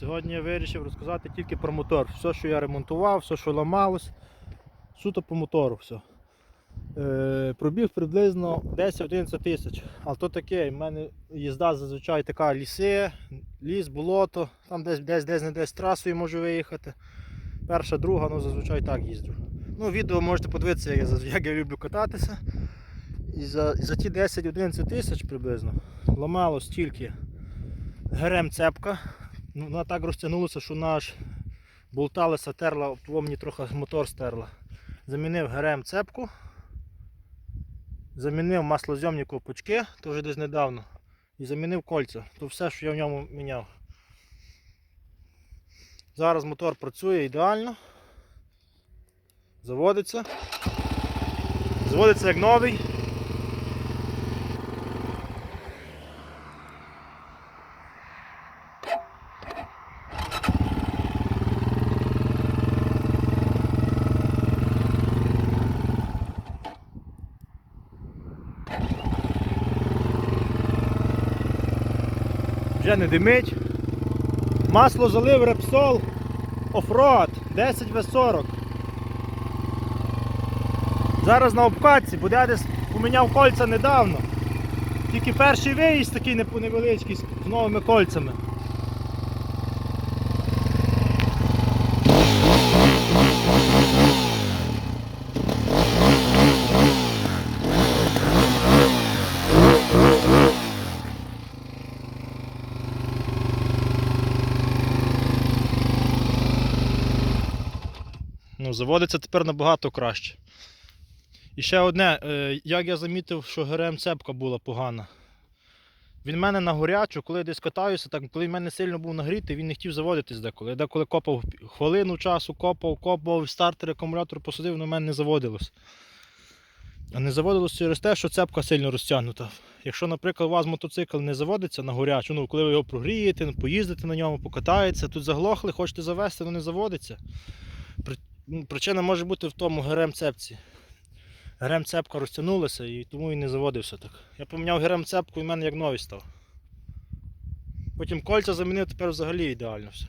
Сьогодні я вирішив розказати тільки про мотор. Все, що я ремонтував, все, що ламалось, суто по мотору все. Е, пробіг приблизно 10-11 тисяч. Але то таке, в мене їзда зазвичай така ліси, ліс, болото, там десь десь, десь не десь трасою можу виїхати. Перша, друга, ну зазвичай так їздю. Ну, відео можете подивитися, як я, як я люблю кататися. І за, за ті 10-11 тисяч приблизно ламало стільки ГРМ цепка. Ну, вона так розтягнулася, що наш болталися, терла, того мені трохи мотор стерла. Замінив ГРМ цепку. Замінив маслозйомні ковпачки, то вже десь недавно. І замінив кольця. То все, що я в ньому міняв. Зараз мотор працює ідеально. Заводиться. Заводиться як новий. Вже не димить. Масло залив Repsol Offroad 10В40. Зараз на обкатці, бо я десь поміняв кольця недавно. Тільки перший виїзд такий невеличкий з новими кольцями. Ну, заводиться тепер набагато краще. І ще одне, е, як я замітив, що ГРМ цепка була погана. Він в мене на горячу, коли я десь катаюся, так, коли в мене сильно був нагрітий, він не хотів заводитись деколи. Я деколи копав хвилину часу, копав, копав, стартер, акумулятор посадив, воно в мене не заводилось. А не заводилось через те, що цепка сильно розтягнута. Якщо, наприклад, у вас мотоцикл не заводиться на горячу, ну коли ви його прогрієте, поїздите на ньому, покатаєтеся, тут заглохли, хочете завести, але не заводиться. Ну, Причина може бути в тому ГРМ цепці. ГРМ цепка розтягнулася і тому і не заводився так. Я поміняв ГРМ цепку і в мене як новий став. Потім кольця замінив, тепер взагалі ідеально все.